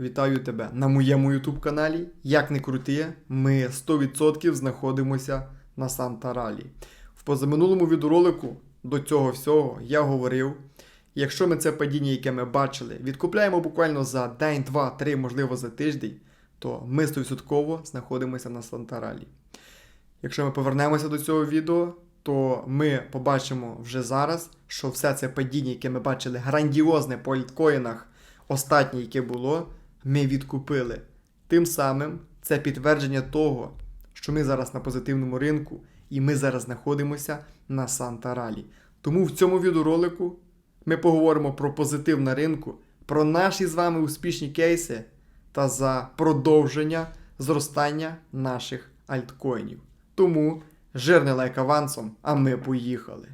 вітаю тебе на моєму YouTube каналі. Як не крути, ми 100% знаходимося на Санта-Ралі. В позаминулому відеоролику до цього всього я говорив. Якщо ми це падіння, яке ми бачили, відкупляємо буквально за день, два, три, можливо за тиждень, то ми 100% знаходимося на Санта-Ралі. Якщо ми повернемося до цього відео, то ми побачимо вже зараз, що все це падіння, яке ми бачили, грандіозне по альткоїнах, останнє, яке було, ми відкупили. Тим самим це підтвердження того, що ми зараз на позитивному ринку і ми зараз знаходимося на Санта-Ралі. Тому в цьому відеоролику ми поговоримо про позитив на ринку, про наші з вами успішні кейси та за продовження зростання наших альткоїнів. Тому жирний лайк авансом, а ми поїхали.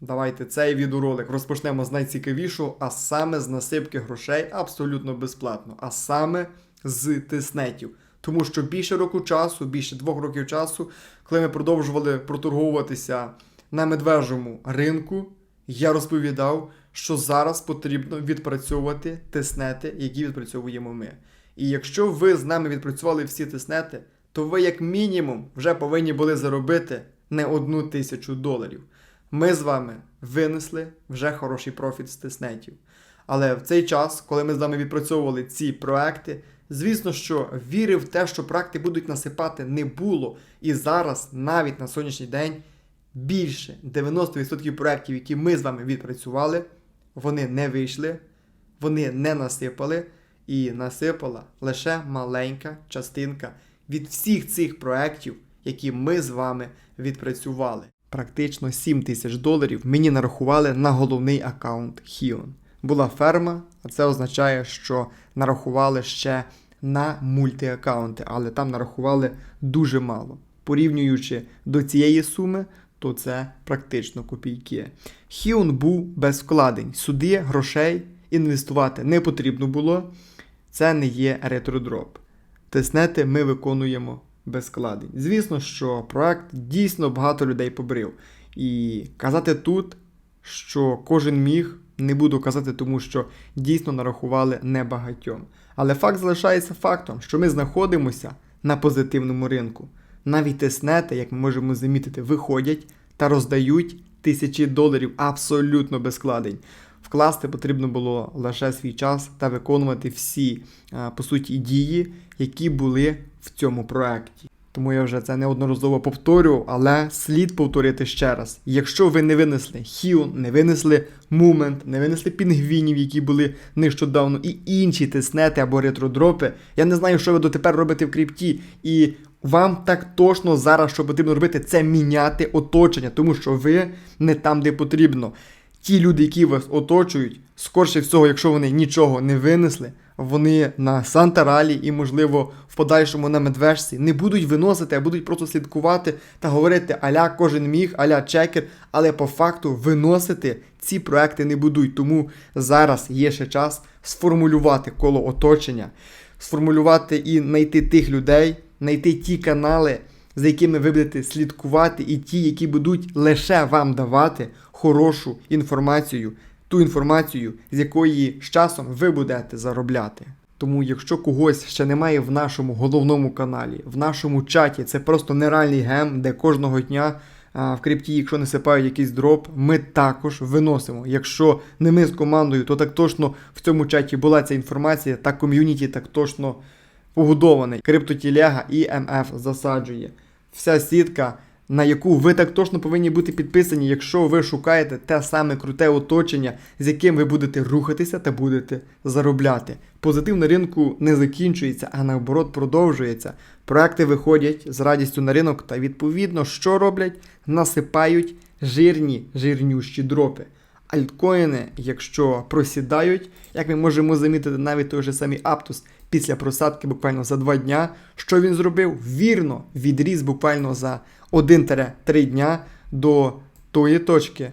Давайте цей відеоролик розпочнемо з найцікавішого, а саме з насипки грошей абсолютно безплатно, а саме з тиснетів. Тому що більше року часу, більше двох років часу, коли ми продовжували проторговуватися на медвежому ринку, я розповідав, що зараз потрібно відпрацьовувати тиснети, які відпрацьовуємо ми. І якщо ви з нами відпрацювали всі тиснети, то ви як мінімум вже повинні були заробити не одну тисячу доларів. Ми з вами винесли вже хороший профіт з тиснетів. Але в цей час, коли ми з вами відпрацьовували ці проекти, звісно, що віри в те, що проекти будуть насипати, не було. І зараз, навіть на сьогоднішній день, більше 90% проєктів, які ми з вами відпрацювали, вони не вийшли, вони не насипали, і насипала лише маленька частинка від всіх цих проєктів, які ми з вами відпрацювали. Практично 7 тисяч доларів мені нарахували на головний аккаунт Hion. Була ферма, а це означає, що нарахували ще на мультиаккаунти, але там нарахували дуже мало. Порівнюючи до цієї суми, то це практично копійки. Хіон був без вкладень. Сюди грошей інвестувати не потрібно було. Це не є ретродроп. Тиснети ми виконуємо без. Звісно, що проект дійсно багато людей побрив. І казати тут, що кожен міг, не буду казати, тому що дійсно нарахували небагатьом. Але факт залишається фактом, що ми знаходимося на позитивному ринку. Навіть тиснети, як ми можемо замітити, виходять та роздають тисячі доларів абсолютно без вкладень. Вкласти потрібно було лише свій час та виконувати всі, по суті, дії, які були в цьому проекті. Тому я вже це неодноразово повторював, але слід повторити ще раз. Якщо ви не винесли Хіон, не винесли Мумент, не винесли пінгвінів, які були нещодавно, і інші тиснети або ретродропи, я не знаю, що ви дотепер робите в крипті. І вам так точно зараз, що потрібно робити, це міняти оточення, тому що ви не там, де потрібно. Ті люди, які вас оточують, скорше всього, якщо вони нічого не винесли, вони на Санта-Ралі і, можливо, в подальшому на медвежці не будуть виносити, а будуть просто слідкувати та говорити аля кожен міг, аля чекер, але по факту виносити ці проекти не будуть. Тому зараз є ще час сформулювати коло оточення, сформулювати і знайти тих людей, знайти ті канали, за якими ви будете слідкувати, і ті, які будуть лише вам давати хорошу інформацію, ту інформацію, з якої з часом ви будете заробляти. Тому, якщо когось ще немає в нашому головному каналі, в нашому чаті, це просто нереальний гем, де кожного дня в крипті, якщо не сипають якийсь дроп, ми також виносимо. Якщо не ми з командою, то так точно в цьому чаті була ця інформація, та ком'юніті так точно побудований. Криптотілега і МФ засаджує. Вся сітка, на яку ви так точно повинні бути підписані, якщо ви шукаєте те саме круте оточення, з яким ви будете рухатися та будете заробляти. Позитив на ринку не закінчується, а наоборот продовжується. Проекти виходять з радістю на ринок та відповідно, що роблять? Насипають жирні, жирнющі дропи. Альткоїни, якщо просідають, як ми можемо замітити навіть той же самий Аптус після просадки буквально за 2 дня, що він зробив? Вірно, відріс буквально за 1-3 дня до тої точки,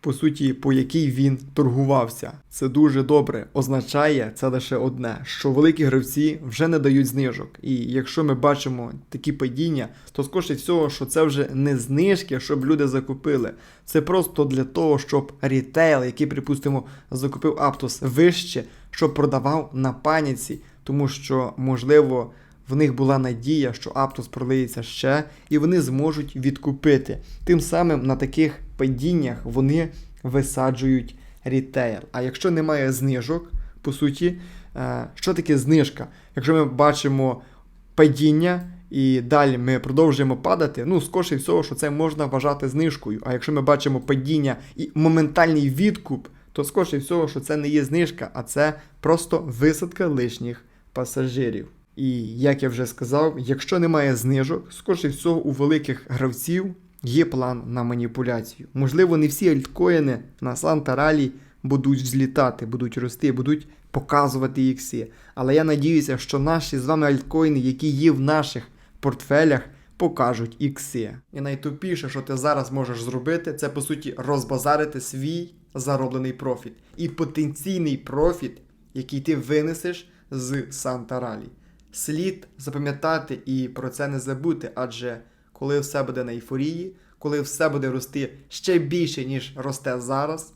по суті, по якій він торгувався. Це дуже добре. Означає це лише одне: що великі гравці вже не дають знижок. І якщо ми бачимо такі падіння, то скоріше всього, що це вже не знижки, щоб люди закупили. Це просто для того, щоб рітейл, який, припустимо, закупив Аптос вище, щоб продавав на паніці, тому що можливо. В них була надія, що Аптос пролиється ще, і вони зможуть відкупити. Тим самим на таких падіннях вони висаджують рітейл. А якщо немає знижок, по суті, е, що таке знижка? Якщо ми бачимо падіння і далі ми продовжуємо падати, ну, скоріше всього, що це можна вважати знижкою. А якщо ми бачимо падіння і моментальний відкуп, то скоріше всього, що це не є знижка, а це просто висадка лишніх пасажирів. І як я вже сказав, якщо немає знижок, скоріше всього у великих гравців є план на маніпуляцію. Можливо, не всі альткоїни на Санта Ралі будуть злітати, будуть рости, будуть показувати ікси. Але я надіюся, що наші з вами альткоїни, які є в наших портфелях, покажуть ікси. І найтупіше, що ти зараз можеш зробити, це по суті розбазарити свій зароблений профіт і потенційний профіт, який ти винесеш з Санта Ралі. Слід запам'ятати і про це не забути, адже коли все буде на ейфорії, коли все буде рости ще більше, ніж росте зараз,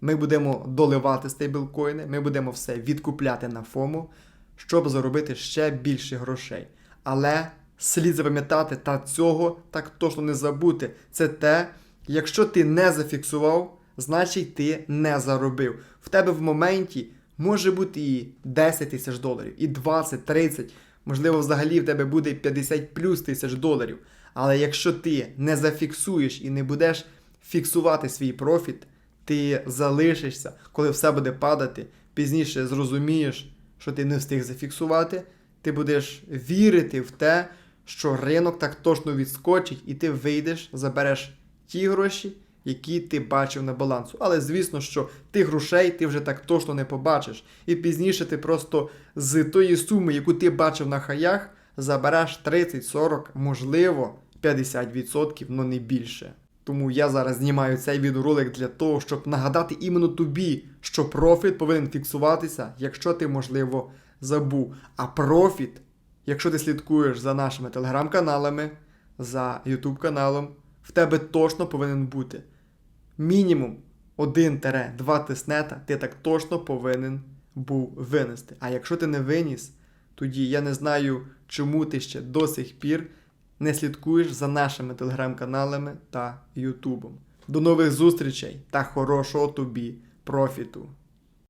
ми будемо доливати стейблкоїни, ми будемо все відкупляти на ФОМО, щоб заробити ще більше грошей. Але слід запам'ятати та цього так точно не забути. Це те, якщо ти не зафіксував, значить ти не заробив. В тебе в моменті може бути і 10 тисяч доларів, і 20, 30, можливо, взагалі в тебе буде 50 плюс тисяч доларів. Але якщо ти не зафіксуєш і не будеш фіксувати свій профіт, ти залишишся, коли все буде падати, пізніше зрозумієш, що ти не встиг зафіксувати, ти будеш вірити в те, що ринок так точно відскочить, і ти вийдеш, забереш ті гроші, які ти бачив на балансу. Але звісно, що тих грошей ти вже так точно не побачиш. І пізніше ти просто з тої суми, яку ти бачив на хаях, забереш 30, 40, можливо, 50%, але не більше. Тому я зараз знімаю цей відеоролик для того, щоб нагадати іменно тобі, що профіт повинен фіксуватися, якщо ти, можливо, забув. А профіт, якщо ти слідкуєш за нашими телеграм-каналами, за YouTube каналом, в тебе точно повинен бути. Мінімум 1-2 тиснета ти так точно повинен був винести. А якщо ти не виніс, тоді я не знаю, чому ти ще до сих пір не слідкуєш за нашими телеграм-каналами та Ютубом. До нових зустрічей та хорошого тобі профіту!